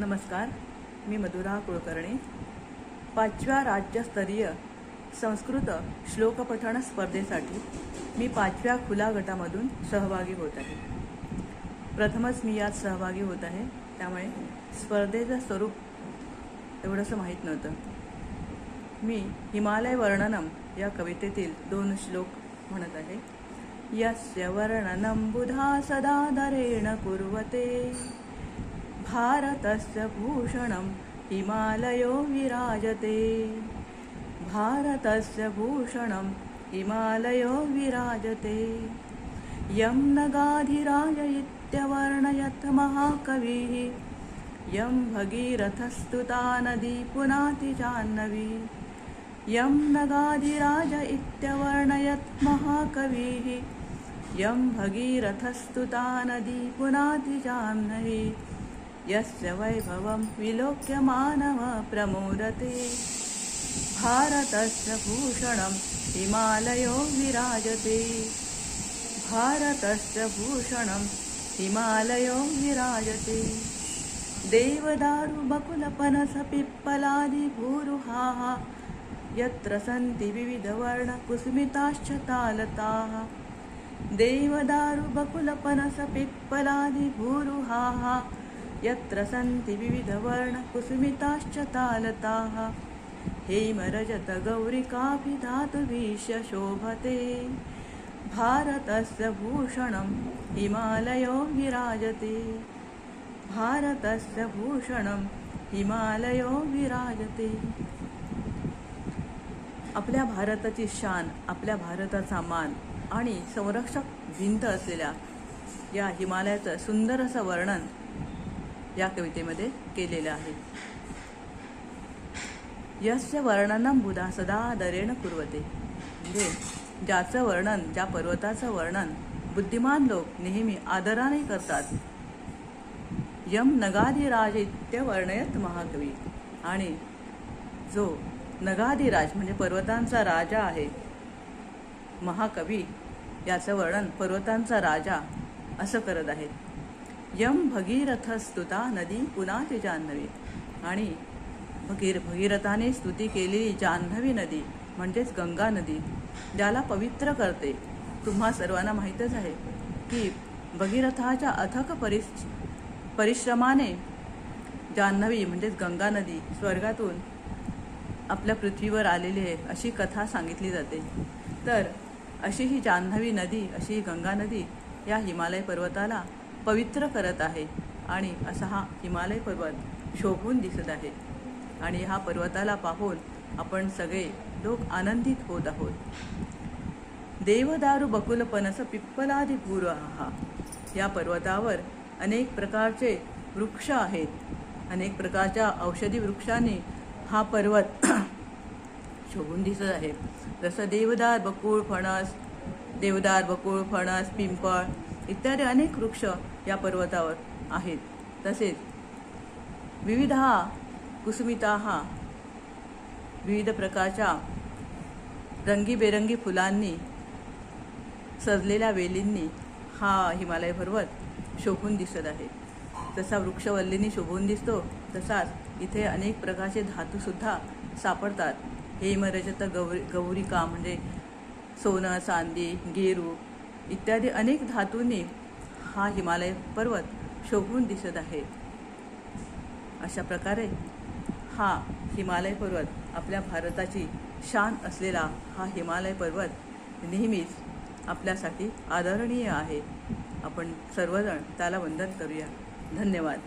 नमस्कार मी मधुरा कुलकर्णी. पाचव्या राज्यस्तरीय संस्कृत श्लोकपठण स्पर्धेसाठी मी पाचव्या खुला गटामधून सहभागी होत आहे. प्रथमच मी यात सहभागी होत आहे त्यामुळे स्पर्धेचं स्वरूप एवढंसं माहीत नव्हतं. मी हिमालय वर्णनम या कवितेतील दोन श्लोक म्हणत आहे. यस्य वर्णनं बुधा सदा दरेण कुर्वते. भारतस्य भूषणं हिमालयो विराजते। भारतस्य भूषणं हिमालयो विराजते। यं नगाधिराज इत्यवर्णयत् महाकविः। यं भगीरथस्तुता नदी पुनाति जाह्नवी यं नगाधिराज इत्यवर्णयत् महाकविः। यं भगीरथस्तुता नदी पुनाति जाह्नवी यस्य वैभवं विलोक्य मानव प्रमोदते। भारतस्य भूषणं हिमालयो विराजते। भारतस्य भूषणं हिमालयो विराजते। देवदारुबकुलपनसपिप्पलादिभूरुहाः यत्र सन्ति विविधवर्णकुसुमिताश्च तालताः। देवदारुबकुलपनसपिप्पलादिभूरुहाः यत्र सन्ति विविधवर्णकुसुमिताश्च तालताः। हेमरजतगौरिकाभिधातुभीश्य शोभते। भारतस्य भूषणं हिमालयो विराजते। भारतस्य भूषणं हिमालयो विराजते। आपल्या भारताची शान आपल्या भारताचा मान आणि संरक्षक भिंत असलेल्या या हिमालयाचं सुंदर असं वर्णन या कवितेमध्ये केलेलं आहे. यस्य वर्णनम बुधा सदा दरेण कुर्वते. म्हणजे ज्याचं वर्णन ज्या पर्वताचं वर्णन बुद्धिमान लोक नेहमी आदराने करतात. यम नगाधिराज इत्य वर्णयत महाकवी. आणि जो नगाधिराज म्हणजे पर्वतांचा राजा आहे महाकवी याचं वर्णन पर्वतांचा राजा असं करत आहेत यम भगीरथ स्तुता नदी पुन्हा ते जान्हवी आणि भगीर भगीरथाने स्तुती केलेली जान्हवी नदी म्हणजेच गंगा नदी ज्याला पवित्र करते. तुम्हा सर्वांना माहीतच आहे की भगीरथाच्या अथक परिश परिश्रमाने जान्हवी म्हणजेच गंगा नदी स्वर्गातून आपल्या पृथ्वीवर आलेली आहे अशी कथा सांगितली जाते. तर अशी ही जान्हवी नदी अशी ही गंगा नदी या हिमालय पर्वताला पवित्र करत आहे आणि असा हा हिमालय पर्वत शोभून दिसत आहे. आणि हा पर्वताला पाहून आपण सगळे लोक आनंदित होत आहोत. देवदारू बकुलपनस पिप्पलादी पूर हा या पर्वतावर अनेक प्रकारचे वृक्ष आहेत. अनेक प्रकारच्या औषधी वृक्षांनी हा पर्वत शोभून दिसत आहे. जसं देवदार बकुळ फणस देवदार बकुळ फणस पिंपळ इत्यादी अनेक वृक्ष या पर्वतावर आहेत. तसेच विविध हा कुसुमिता हा विविध प्रकारच्या रंगीबेरंगी फुलांनी सजलेल्या वेलींनी हा हिमालय पर्वत शोभून दिसत आहे. जसा वृक्षवल्लींनी शोभून दिसतो तसाच इथे अनेक प्रकारचे धातूसुद्धा सापडतात. हेमरजत गौरी गौरिका म्हणजे सोनं चांदी गेरू इत्यादी अनेक धातूंनी हा हिमालय पर्वत शोभून दिसत आहे. अशा प्रकारे हा हिमालय पर्वत आपल्या भारताची शान असलेला हा हिमालय पर्वत नेहमीच आपल्यासाठी आदरणीय आहे. आपण सर्वजण त्याला वंदन करूया. धन्यवाद.